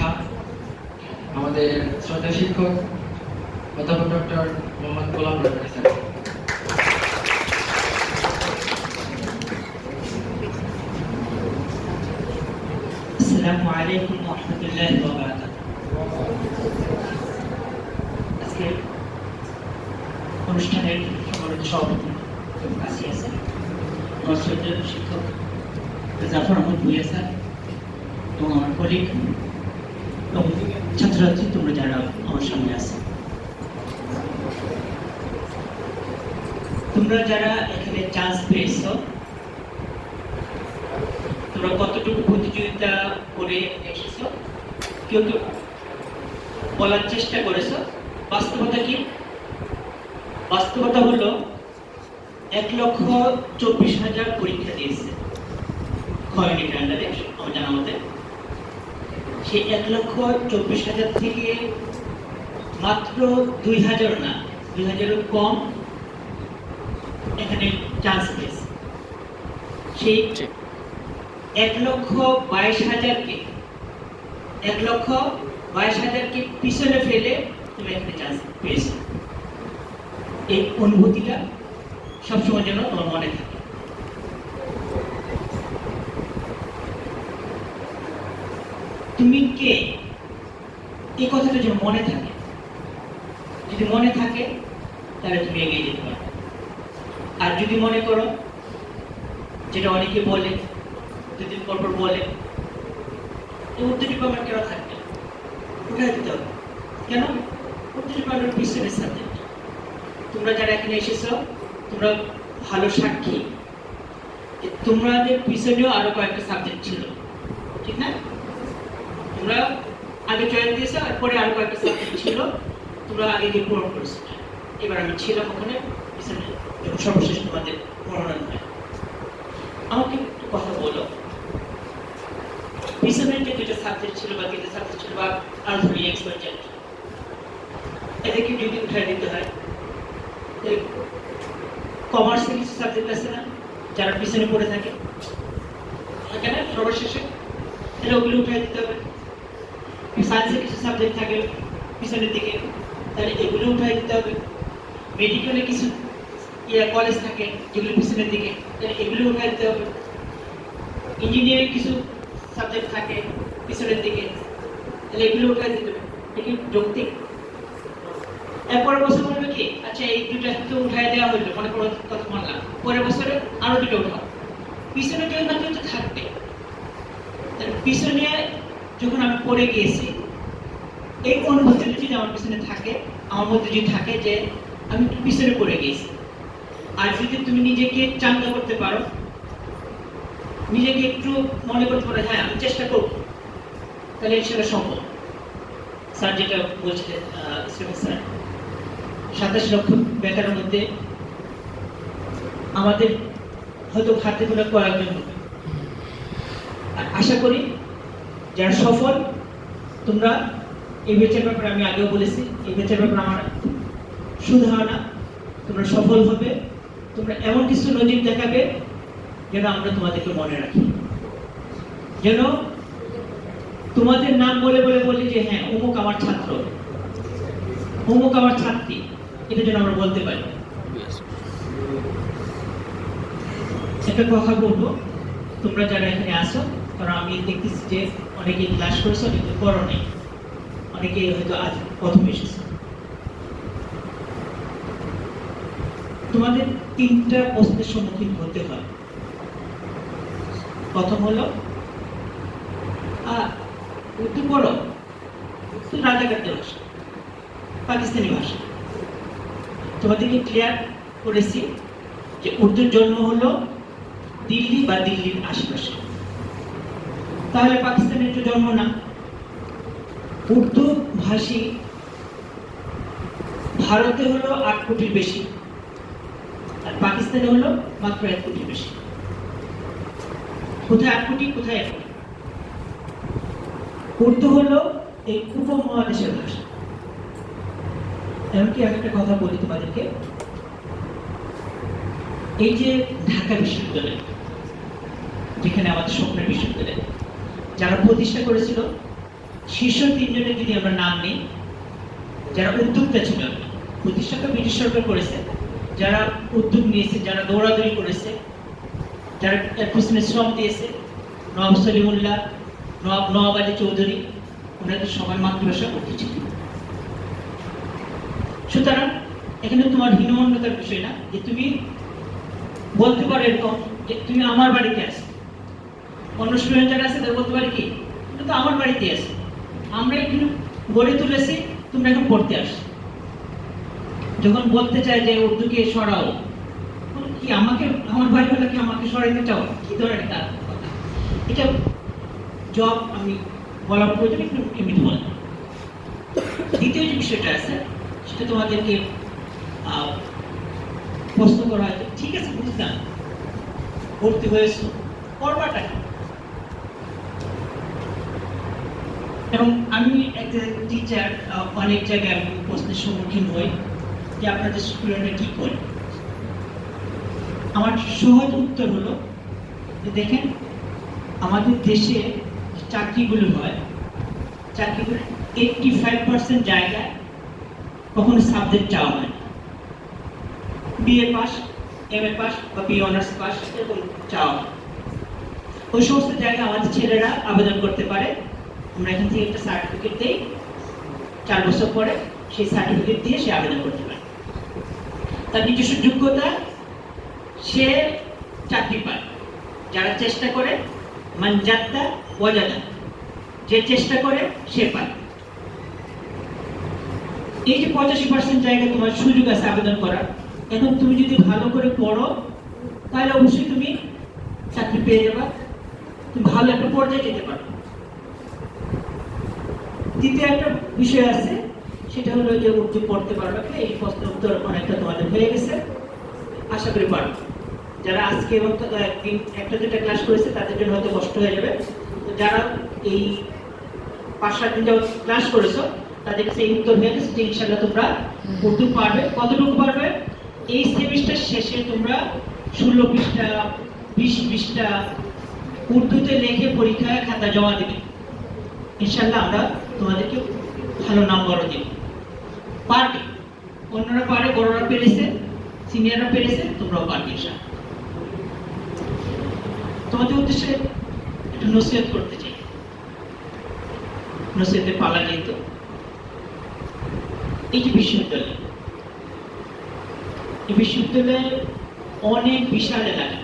শিক্ষা। আমাদের শ্রদ্ধা শিক্ষক, অধ্যাপক ডক্টর মোহাম্মদ গোলাম রহমান আজকে অনুষ্ঠানের সম্মানিত সভাপতি শিক্ষক জাফর আহমদ ভুইয়া স্যার এবং আমার কলিগ এবং ছাত্রছাত্রী তোমরা যারা আমার সামনে আছে। তোমরা যারা এখানে চান্স পেয়েছ, তোমরা কতটুকু প্রতিযোগিতা করে এসেছ, কেউ কেউ বলার চেষ্টা করেছ, বাস্তবতা কি? বাস্তবতা হলো এক লক্ষ চব্বিশ হাজার পরীক্ষা দিয়েছে। খয়নি ব্র্যান্ডারে আমার জানা মতে। সেই এক লক্ষ চব্বিশ হাজার থেকে মাত্র দুই হাজার না দুই হাজারের কম এখানে চান্স পেয়েছে। সেই এক লক্ষ বাইশ হাজারকে এক লক্ষ বাইশ হাজারকে পিছনে ফেলে তুমি এখানে চান্স পেয়েছ। এই অনুভূতিটা সবসময় যেন তোমার মনে থাকে। তুমি কে এই কথাটা যেন মনে থাকে, যদি মনে থাকে, তাহলে তুমি এগিয়ে যেতে পারো। আর যদি মনে করো, যেটা অনেকে বলে, দুদিন পর পর বলে উর্দু ডিপার্টমেন্ট কেন থাকবে উঠাই দিতে হবে। কেন? পিছনের সাবজেক্ট তোমরা যারা এখানে এসেছ, তোমরা ভালো সাক্ষী। তোমাদের পিছনেও আরও কয়েকটা সাবজেক্ট ছিল। ঠিক না? তোমরা আগে জয়েন দিয়েছ আর পরে আরও কয়েকটা সাবজেক্ট ছিল তোমরা আগে গিয়ে পূরণ করেছ। এবার আমি ছিলাম ওখানে সর্বশেষ তোমাদের মনোনয়ন হয়। আমাকে একটু কথা বলো। যে দুটো সাবজেক্ট ছিল বা তিনটে সাবজেক্ট ছিল বা আর ধরি এক্সপার্ট এদেরকে যদি উঠাই দিতে হয়? কমার্সের কিছু সাবজেক্ট আছে না? যারা পিছনে পড়ে থাকে? থাকে না সর্বশেষে? তাহলে ওগুলো উঠাই দিতে হবে। সায়েন্সের কিছু সাবজেক্ট থাকে, পিছনের দিকে, তাহলে এগুলো উঠাই দিতে হবে। মেডিকেলে কিছু ইয়ে কলেজ থাকে, যেগুলো পিছনের দিকে, তাহলে এগুলো উঠাই দিতে হবে। ইঞ্জিনিয়ারিং কিছু সাবজেক্ট থাকে, পিছনের দিকে, তাহলে এগুলো উঠাই দিতে হবে। কি যৌক্তিক? এরপর বছর বলবে কি আচ্ছা এই দুটা তো উঠাই দেওয়া হইল, মনে করো কত মানলাম। পরের বছরে আরও দুটো উঠাও। পিছনে দুই মাত্র তো থাকবে। পিছনে যখন আমি পড়ে গিয়েছি এই অনুভূতিটা যদি আমার পিছনে থাকে আমার মধ্যে যদি থাকে যে আমি একটু পিছনে পড়ে গিয়েছি। আর যদি তুমি নিজেকে চাঙ্গা করতে পারো নিজেকে একটু মনে করতে পারো হ্যাঁ আমি চেষ্টা করব। তাহলে সেটা সম্ভব। স্যার যেটা আহ, স্যার সাতাশ লক্ষ বেকারের মধ্যে আমাদের হয়তো হাতে গোনা কয়েকজন হবে আর আশা করি যারা সফল তোমরা এই বেচের ব্যাপারে আমি আগেও বলেছি এই বেচের ব্যাপারে আমার সুধারণা তোমরা সফল হবে। তোমরা এমন কিছু নজির দেখাবে যেন আমরা তোমাদেরকে মনে রাখি। যেন তোমাদের নাম বলে বলে বলি যে হ্যাঁ অমুক আমার ছাত্র। অমুক আমার ছাত্রী। এটা যেন আমরা বলতে পারি। একটা কথা বলব তোমরা যারা এখানে আসো কারণ আমি দেখতেছি যে অনেকে ক্লাস করেছ কিন্তু করো নেই। অনেকে হয়তো আজ প্রথম এসেছে। তোমাদের তিনটা প্রশ্নের সম্মুখীন হতে হয়। প্রথম হলো আহ, উর্দু পড়ো উর্দু রাজাকারদের ভাষা পাকিস্তানি ভাষা। তোমাদেরকে ক্লিয়ার করেছি যে উর্দুর জন্ম হলো দিল্লি বা দিল্লির আশেপাশে। তাহলে পাকিস্তানের তো জন্ম না উর্দু ভাষী ভারতে হলো আট কোটির বেশি, আর পাকিস্তানে হলো মাত্র এক কোটির বেশি। কোথায় আট কোটি, কোথায় এক কোটি? উর্দু হলো এই উপমহাদেশের ভাষা। এমনকি আমি একটা কথা বলি তোমাদেরকে। এই যে ঢাকা বিশ্ববিদ্যালয় যেখানে আমাদের স্বপ্নের বিশ্ববিদ্যালয় যারা প্রতিষ্ঠা করেছিল, শীর্ষ তিনজনের যদি আমরা নাম নিই, যারা উদ্যোক্তা ছিল প্রতিষ্ঠাতা ব্রিটিশ সরকার করেছে, যারা উদ্যোগ নিয়েছে, যারা দৌড়াদৌড়ি করেছে, যারা পিছনে শ্রম দিয়েছে নবাব সলিমুল্লাহ নবাব নবাব আলী চৌধুরী ওনাদের সবার মাতৃভাষা উর্দু ছিল। সুতরাং এখানে তোমার হীনমন্যতার বিষয় না, যে তুমি বলতে পারো এরকম যে তুমি আমার বাড়িতে আসো অন্য স্টুডেন্ট যারা আছে তারা বলতে পারে কি? "এটা তো আমার বাড়িতে আছে। আমরা এখানে গড়ে তুলেছি, তোমরা এখন পড়তে আসো। যখন বলতে চায় যে উর্দুকে সরাও কি আমাকে, আমার বাড়িওয়ালাকে আমাকে সরাইতে চাও? কি ধরনের কাজ কথা? এটা জব আমি বলার প্রয়োজন একটু এমনি বল দ্বিতীয় যে বিষয়টা আছে, সেটা তোমাদেরকে প্রশ্ন করা হয়তো ঠিক আছে, বুঝলাম। ভর্তি হয়েছো করবাটা এবং আমি একটা টিচার অনেক জায়গায় আমি প্রশ্নের সম্মুখীন হই যে আপনাদের স্টুডেন্টরা কি করে? আমার সহজ উত্তর হলো যে দেখেন, আমাদের দেশে চাকরিগুলো হয়, চাকরিগুলো এইটটি ফাইভ পার্সেন্ট জায়গায় কখনো সাবজেক্ট চাওয়া হয় BA pass M A pass বা বি অনার্স পাস এরকম চাওয়া হয়। ওই সমস্ত জায়গায় আমাদের ছেলেরা আবেদন করতে পারে। আমরা এখান থেকে একটা সার্টিফিকেট দিই। চার বছর পরে সেই সার্টিফিকেট দিয়ে সে আবেদন করতে পারে। তার নিজস্ব যোগ্যতা, সে চাকরি পায়। যারা চেষ্টা করে মানজাত্তা ওয়াজাদা যে চেষ্টা করে, সে পায়। এই যে পঁচাশি পার্সেন্ট জায়গায় তোমার সুযোগ আছে আবেদন করার, এখন তুমি যদি ভালো করে পড়ো, তাহলে অবশ্যই তুমি চাকরি পেয়ে যাবা। তুমি ভালো একটা পর্যায়ে যেতে পারো। দ্বিতীয় একটা বিষয় আছে, সেটা হলো যে উর্দু পড়তে পারবে না, এই প্রশ্ন উত্তর অনেকটা তোমাদের হয়ে গেছে। আশা করি পারবে যারা আজকে এবং একটা দুটা ক্লাস করেছে, তাদের জন্য হয়তো কষ্ট হয়ে যাবে। তো যারা এই পাঁচ সাত দিন যাবত ক্লাস করেছ, তাদের কাছে এই উত্তর হয়ে গেছে যে ইনশাল্লাহ তোমরা উর্দু পারবে। কতটুকু পারবে? এই সেমিস্টার শেষে তোমরা ষোলো পৃষ্ঠা, বিশ পৃষ্ঠা উর্দুতে লিখে পরীক্ষায় খাতা জমা দেবে। ইনশাল্লাহ আমরা তোমাদেরকে ভালো নাম্বারও দেব। পারবে অন্যরা পারে, বড়রা পেরেছে, সিনিয়ররা পেরেছে, তোমরাও পারবে ইনশাল্লাহ তোমাদের উদ্দেশ্যে একটু নসিহত করতে চাই। নসিহতের পালা যেহেতু, এই যে বিশ্ববিদ্যালয়, এই বিশ্ববিদ্যালয়ে অনেক বিশাল এলাকা।